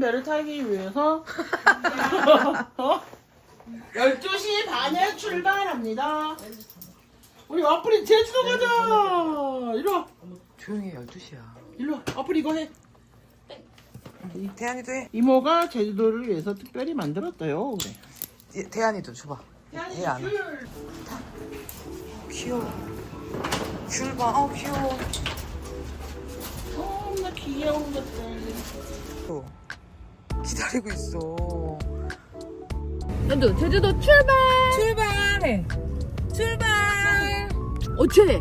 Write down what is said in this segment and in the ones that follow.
배를 타기 위해서 12시 반에 출발합니다. 우리 와플이 제주도 가자. 이리 와. 조용히 해 12시야 일로 와. 와플 이거 해. 대한이도 해 이모가 제주도를 위해서 특별히 만들었대요. 그래. 예, 대한이도 줘봐 해 안. 해. 줄. 귀여워 귤봐 어 귀여워 너무나 귀여운 것들. 또 기다리고 있어 연두 제주도 출발! 출발해! 출발! 어째?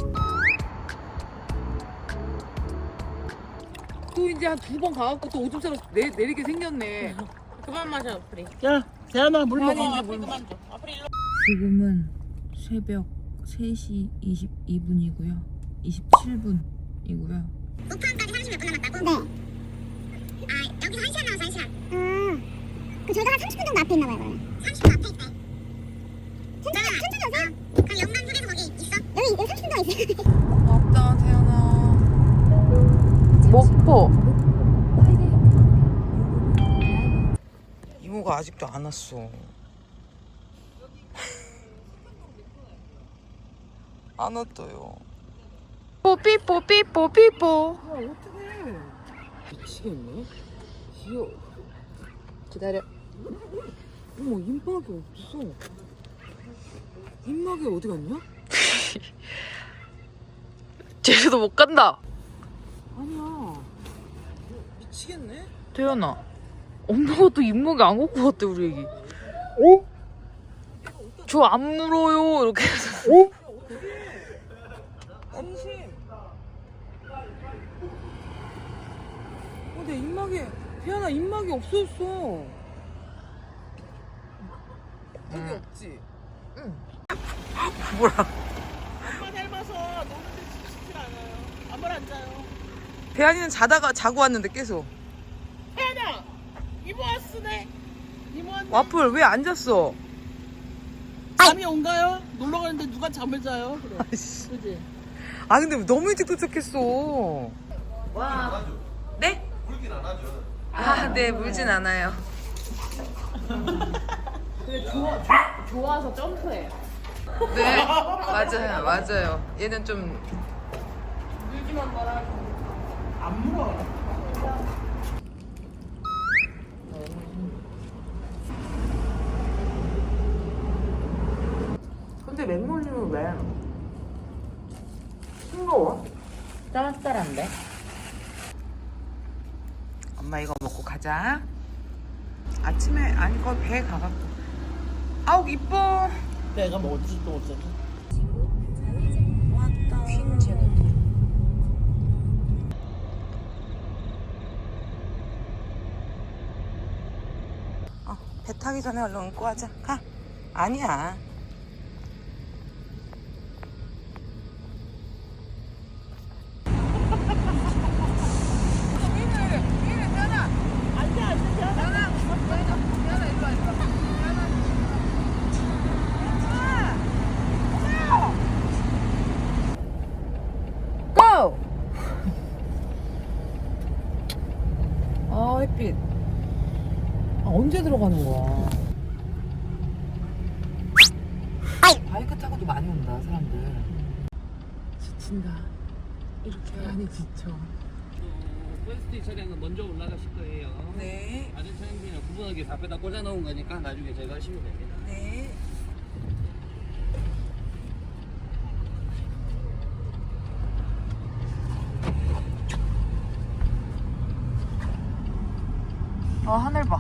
또 이제 한 두 번 가갖고 또 오줌 싸러 내, 내리게 생겼네. 그만 마셔, 프리. 야, 대한아 물 먹어. 물 그만 줘. 앞으로 일로. 지금은 새벽 3시 22분이고요. 27분이고요. 우편까지 30몇 분 남았다고? 네. 아, 여기서 1시간 남았어, 1시간. 음. 그 저희가 한 30분 정도 앞에 있나 봐요, 그러면. 30분 앞에 있대. 천천히, 천천히 오세요. 그럼 영광 휴게소 거기 있어? 여기, 여기 30분 더 있어. 왔다 태연아 목포 이모가 아직도 안 왔어 안 왔어요 뽀삐뽀 삐뽀 삐뽀 미치겠네. 귀여워. 기다려. 어머, 입막이 없어. 입막이 어디 갔냐? 제주도 못 간다 아니야. 미치겠네 태연아. 엄마가 또 입목이 안 걷고 갔대, 우리 애기. 어? 저 안 물어요. 이렇게 해서. 안심 어, 내 입막에 태연아 입막이 없어졌어 여기 없지? 뭐라 엄마 닮아서 노는데 쉽지 않아요. 아무를 안 자요. 대한이는 자다가 자고 왔는데 계속 태연아, 이모 왔으네. 이모 왔네. 와플 왜 안 잤어? 잠이 온가요? 놀러 가는데 누가 잠을 자요? 그래. 아이씨. 그지? 아 근데 너무 일찍 도착했어 네? 물긴 안 하죠 아네 물진 않아요 좋아서 점프해. 네 맞아요 맞아요 얘는 좀안 물어. 근데 맹물림은 왜 싱거워? 짭짤한데? 엄마 이거 먹고 가자. 아침에 아니 거기 배에 가갖고. 아우 이뻐. 내가 먹었지 또 없었지. 왔다. 퀸 제노. 어, 배 타기 전에 얼른 웃고 하자. 가. 아니야. 고! 아, 햇빛. 아, 언제 들어가는 거야? 바이크 타고도 많이 온다, 사람들. 지친다. 이렇게 많이 지쳐. 퍼스트 차량은 먼저 올라가실 거예요. 네. 다른 차량들이랑 구분하게 다 빼다 꽂아 놓은 거니까 나중에 제가 하시면 됩니다. 네. 아 하늘 봐.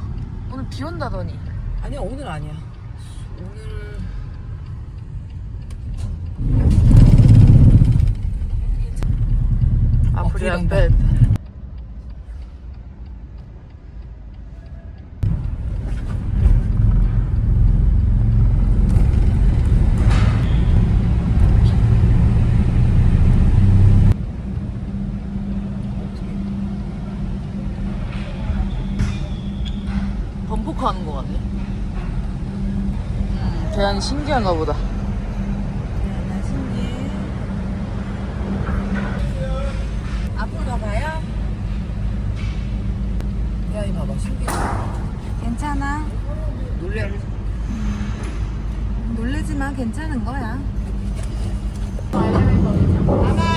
오늘 비 온다더니. 아니야, 오늘 아니야. 오늘 앞으로 어, 반복하는 거 대안 신기한가 보다. 대안 신기. 앞으로 가요. 대안이 봐봐 신기. 괜찮아. 놀래. 음. 놀래지 마 괜찮은 거야. 아, 봐봐.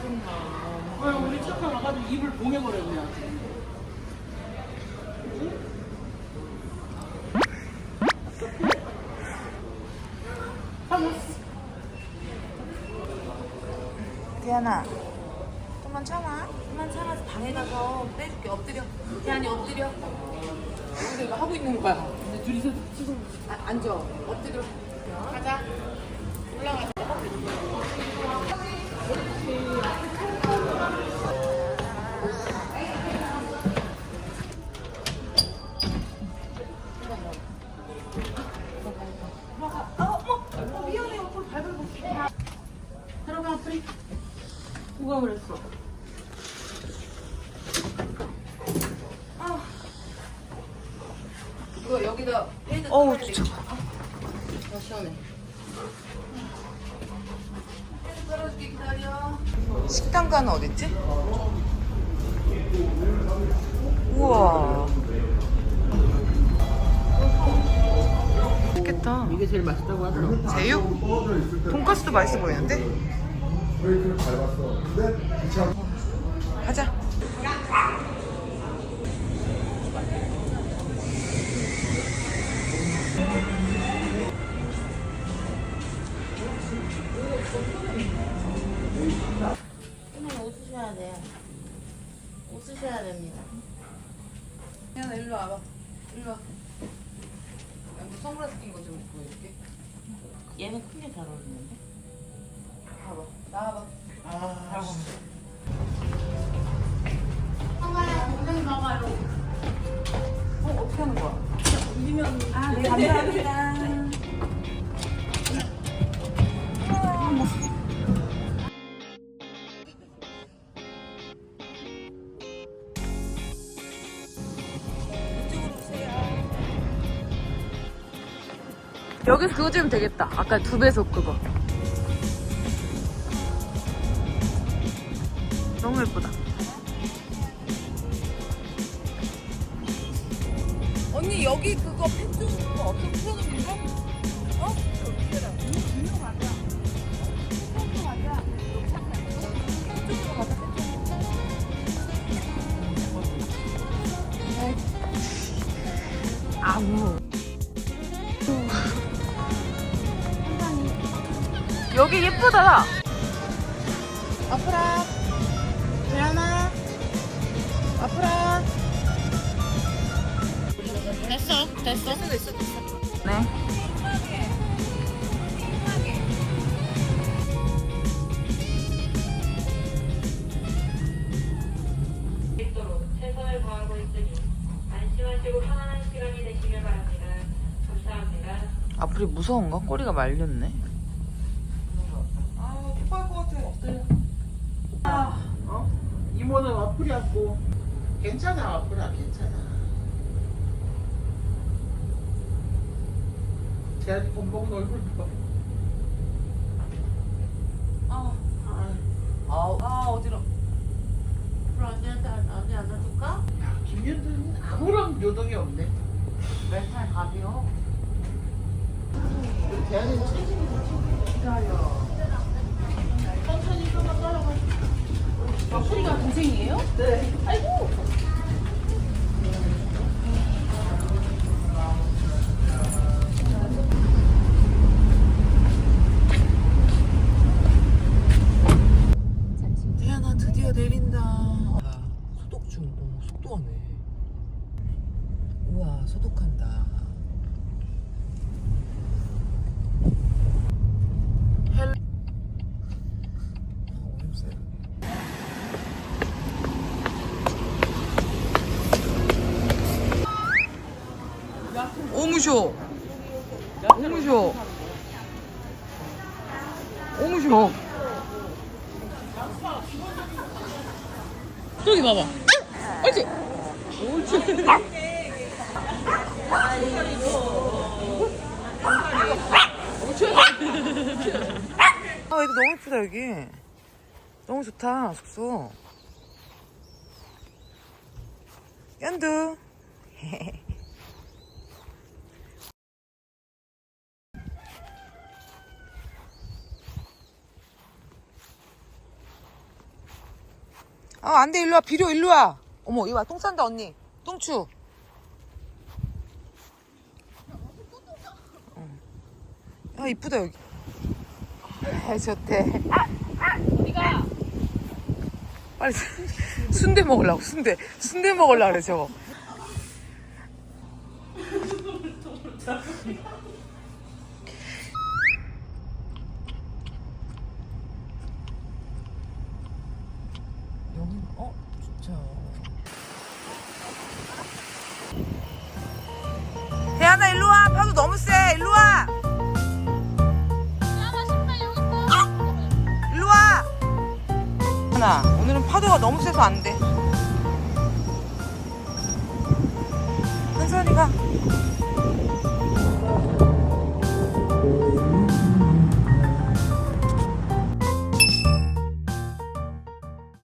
아, 우리 잠깐 와가지고 입을 봉해버려 그냥. 대안아 좀만 참아. 좀만 참아서 방에 가서 빼줄게 엎드려. 대안이 엎드려. 근데 이거 하고 있는 거야. 근데 둘이서 지금 아, 앉아. 엎드려. 가자. 올라가자. 누가 그랬어? 이거 여기다 패드 어우, 진짜. 더 시원해. 떨어지게 기다려. 식당 가는 어딨지? 우와. 맛있겠다. 이게 제일 맛있다고 하더라고. 제육? 돈까스도 맛있어 보이는데? 가자. 웃으셔야 됩니다. 태연아 일로 와봐. 일로 와. 야, 너 선글라스 낀 거 좀 보여줄게. 얘는 큰 게 잘 어울리는데? 봐봐. 나와봐. 아, 어, 어떻게 하는 거야? 울리면. 아, 네, 감사합니다. 여기서 그거 찍으면 되겠다. 아까 두 배속 그거. 너무 예쁘다. 언니 여기 그거 펜좀 그거 없어 풀어놓는 거? 어? 아무. 여기 예쁘다. 앞으로. 대현아. 앞으로. 됐어. 됐어. 네. 있도록 최선을 다하고 있으니 안심하시고 편안한 시간이 되시길 바랍니다. 감사합니다. 앞으로 무서운가? 꼬리가 말렸네. 아, 토할 것 같아. 어? 이모는 와플이 왔고. 괜찮아, 와플아, 괜찮아. 제한이 돈 먹은 얼굴 봐. 아, 아, 아, 아 어지러. 앞으로 언니한테 언니 안아줄까? 야, 김현준은 아무런 요동이 없네. 멘탈 가벼워. 대한이는 체중이 기다려. 천천히 좀만 따라가. 와플이가 동생이에요? 네. 아이고. 오무쇼. 오무쇼. 오무쇼. 저기 봐봐. 옳지. 옳지. 아, 여기 너무 예쁘다, 여기. 너무 좋다, 숙소. 연두. 아, 안 돼, 일로 와. 비료, 일로 와. 어머, 이거 봐. 똥 싼다, 언니. 똥추. 어. 야, 이쁘다, 여기. 아, 좋대. 어디가? 빨리 순- 순대 먹으려고, 순대. 순대 먹으려고 그래, 저거. 파도가 너무 세서 안 돼.